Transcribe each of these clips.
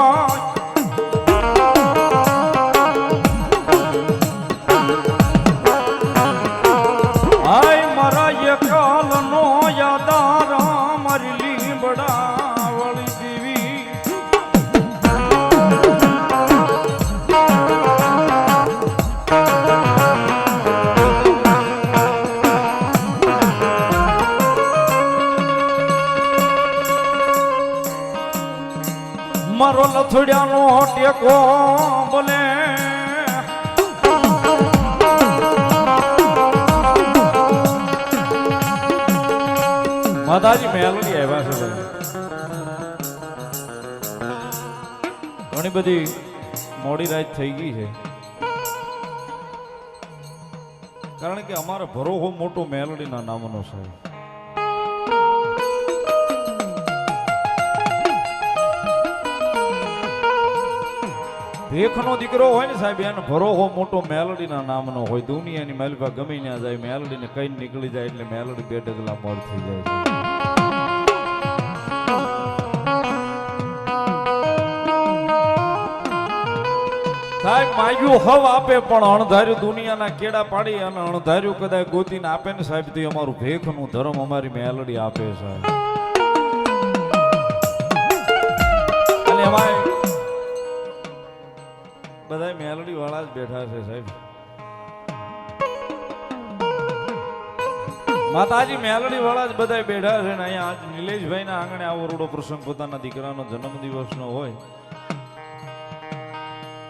Oh. મારો ટેકો બોલે. માતાજી, મેલડી આવ્યા છે ઘણી બધી મોડી રાત થઈ ગઈ છે. કારણ કે અમારો ભરોહો મોટો મેલડીના નામનો છે. ભેખનો દીકરો હોય ને સાહેબ, એનો ભરોહો મોટો મેલડીના નામનો હોય. દુનિયાની મેલભા ગમે ત્યાં જાય, મેલડીને કઈ નીકળી જાય એટલે મેલડી બે ડગલા મર થઈ જાય સાહેબ, માગ્યું હવ આપે, પણ અણધાર્યું દુનિયાના કેડા પાડી અને અણધાર્યું કદાચ ગોતીને આપે ને સાહેબ, તો અમારું ભેખનું ધર્મ અમારી મેલડી આપે સાહેબ. અને બધા મેલડી વાળા જ બેઠા છે સાહેબ. માતાજી મેલડી વાળા જ બધા બેઠા છે ને અહીંયા આજ નિલેશભાઈ ના આંગણે આવો રૂડો પ્રસંગ પોતાના દીકરાનો જન્મદિવસનો હોય.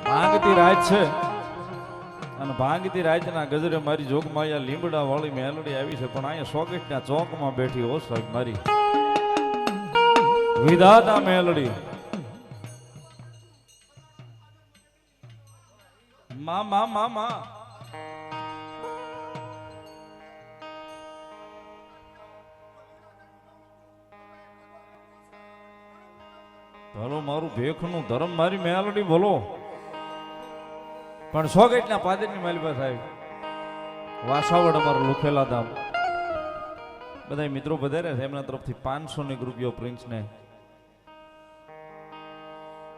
ભાંગતી રાત છે. અને ભાંગતી રાતના ગજરે મારી જોગમાયા લીમડા વાળી મેલડી આવી છે, પણ અહીંયા સોગેટના ચોકમાં બેઠી હો સાહેબ મારી. વિધાતા મેલડી. મા મા મા મા ભલો, મારું ભેખનું ધર્મ, મારી મેલડી બોલો પણ સોગેટના પાદરની માલિબા સાહેબ, વાસાવડ અમારું લુખેલા ધામ. બધા મિત્રો વધારે છે, એમના તરફથી પાંચસો ની રૂપિયો પ્રિન્સને.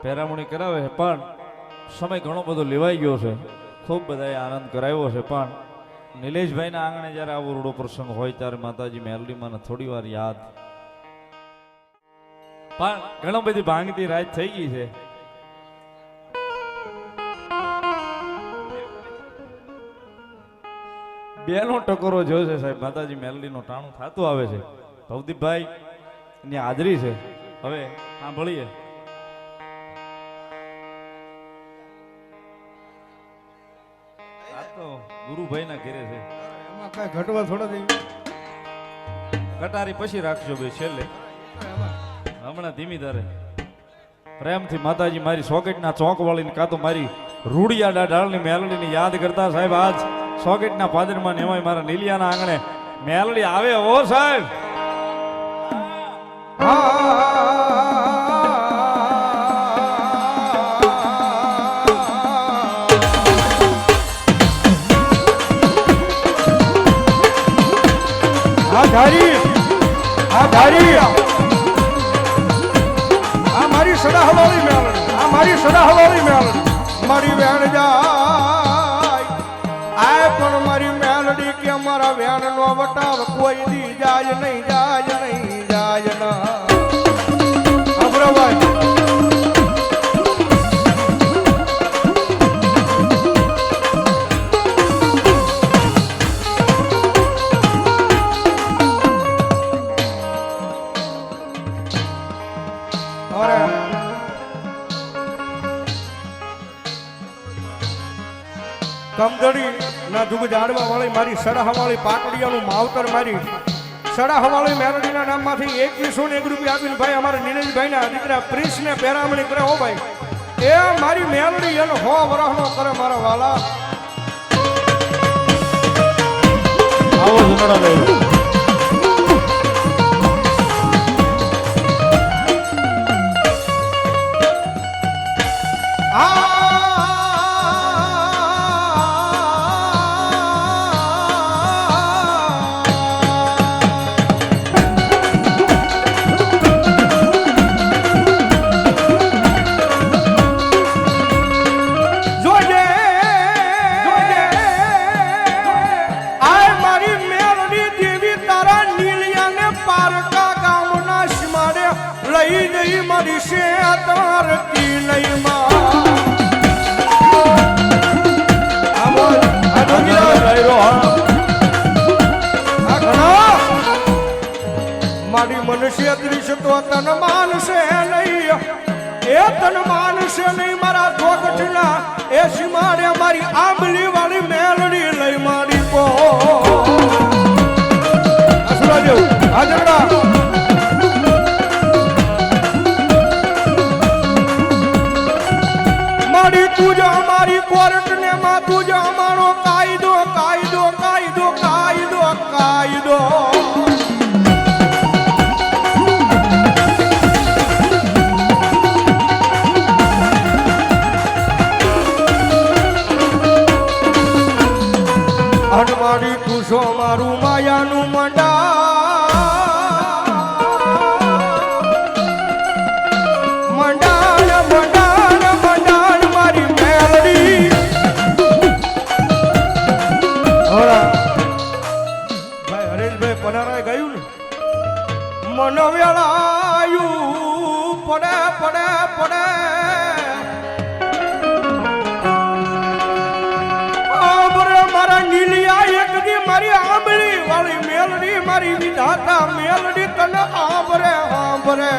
પેરામણી કરાવે છે, પણ સમય ઘણો બધો લેવાઈ ગયો છે. ખૂબ બધાએ આનંદ કરાવ્યો છે, પણ નિલેશભાઈના આંગણે જ્યારે આવો રૂડો પ્રસંગ હોય ત્યારે માતાજી મેલડીમાં થોડી વાર યાદ. પણ ઘણો બધી ભાંગતી રાત થઈ ગઈ છે. બેનો ટકોરો જોયો છે સાહેબ, માતાજી મેલડીનો ટાણું થતું આવે છે. ભવદીપભાઈ ની હાજરી છે. હવે સાંભળીએ. ગુરુભાઈ ના ઘેરે છે. એમાં કઈ ઘટવા થોડા દઈ કટારી પછી રાખજો ભાઈ છેલ્લે. હમણાં ધીમી ધારે. પ્રેમથી માતાજી મારી સોકેટના ચોંક વાળીને કાં તો મારી રૂડિયા ડાળની મેલડીને યાદ કરતા સાહેબ આજ સોકેટના પાદરમાં ને એમાંય મારા નીલિયાના આંગણે મેલડી આવે ઓ સાહેબ! ધારી. આ ધારી. આ મારી સદા હવાળી મેળવી આ મારી સદા હવાળી મેળવી મારી વેણ જાય. આ પણ મારી મેલડી કે અમારા વેણ નો વટાવ કોઈ દી જાય નહીં જાય નહીં, જાય ના. અમરાભાઈ કમદડી ના દુગ જાડવા વાળી મારી સડાહવાળી પાટડિયાનું માવતર મારી. સડાહવાળી મેરડીના નામમાંથી એકવીસો ને એક રૂપિયા આપીને ભાઈ અમારા નીરજભાઈના દીકરા પ્રિન્સને પેરામણી કરે. હો ભાઈ, એ મારી મેરડી એનો હો વરહનો કરે મારા વાલા. આવો જુનાડા તારતી નહીં માં આ બોલ આ ડોંગીરા ડાયરો, હા. આ ઘણા મારી મનુષ્ય દ્રશ્ય તો તન માનશે નહીં. એ તન માનશે નહીં મારા જોગઠના એ સીમાડે મારી આંબલી વિધાતા મેલડી તને આંબરે આંબરે.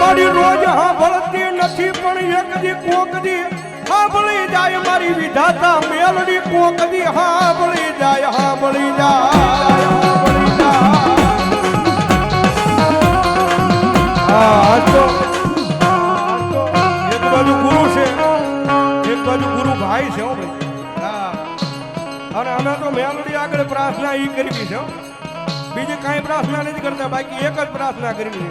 મારી રોજ સાંભળતી નથી, પણ એક દી, કોક દી જાય મારી વિધાતા મેલડી, કોક દી હાંભળી જાય હાંભળી જાય. મેલડી બીજી કાંઈ પ્રાર્થના નથી કરતા બાકી એક જ પ્રાર્થના કરવી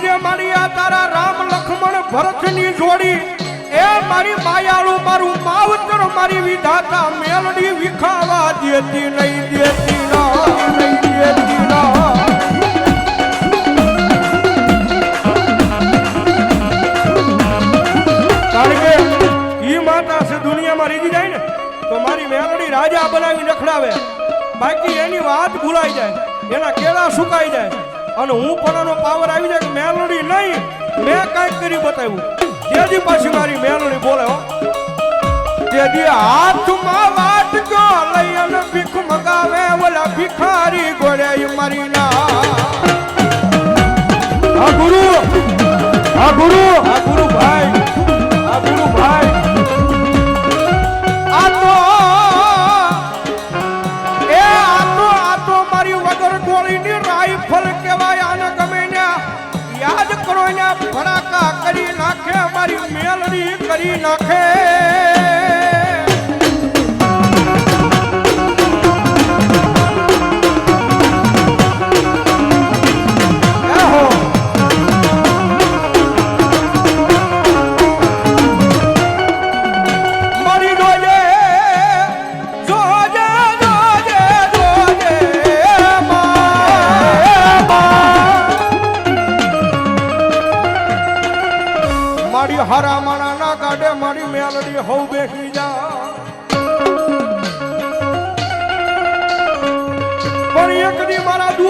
છે મારી આ તારા રામ લક્ષ્મણ ભરતની જોડી એ મારી માયાળુ મારું માવતર મારી વિધાતા મેલડી વિખાવા દેતી નહીં દેતી નહીં દેતી ના બાકી એની વાત ભૂલાઈ જાય. એના કેળા સુકાઈ જાય. અને હું પણ પાવર આવી જાય કે મેલડી નહીં. મેં કાંઈક કરી બતાવ્યું. તેજી પાછી મારી મેલડી બોલે હો. તેજી હાથમાં વાટકો લઈ અને ભીખ મગાવે ઓલા ભિખારી ગોળે મારી ના. હા ગુરુ. હા ગુરુ. ગોળીની રાઈફલ કહેવાય આને ગમે યાદ કરો ને ફડાકા કરી નાખે, મારી મેલરી કરી નાખે.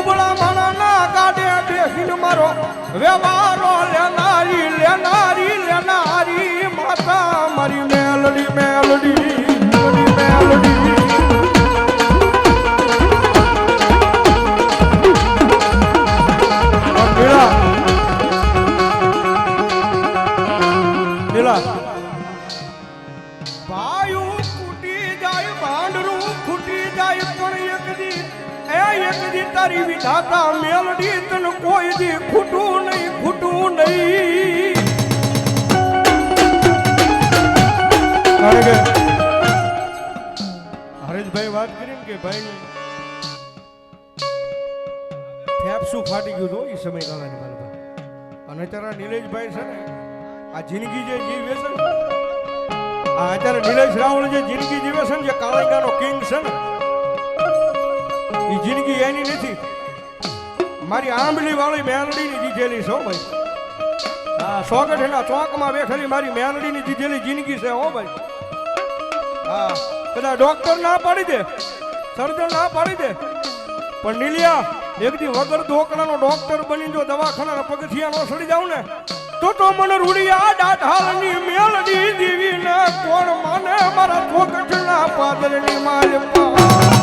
દુબળા માણા ના કાઢે બેસીને મારો વ્યવહારો લેનારી લેનારી લેનારી માતા મારી મેલડી મેલડી. વિધાતા મેલડી તને કોઈ દી ખૂટું નહીં ખૂટું નહીં. હરેશભાઈ વાત કરી ને કે ભાઈ ફેફસું ફાટી ગયું હતું? એ સમયગાળાની પાસે અને અત્યારે નિલેશભાઈ છે ને આ જિંદગી જે જીવે છે આ અત્યારે નિલેશ રાવણ જે જિંદગી જીવે છે ને જે કાળંગાનો કિંગ છે ને એ જિંદગી એની નથી. મારી આંબલી વાળી મેલડીની જીતેલી છે ભાઈ. હા સોગઠ એના ચોકમાં બેઠેલી મારી મેલડીની દીધેલી જિંદગી છે હો ભાઈ. હા, કદાચ ડોક્ટર ના પાડી દે સર્જન ના પાડી દે. પણ નીલિયા, એક દી વગર ધોકડાનો ડોક્ટર બની જો દવાખાના પગથિયા નો સડી જાવ ને, તો તો મને રૂડિયા દાઢાલની મેલડી દીવી ને કોણ માને મારા ચોકઠના પાદરની માલ પા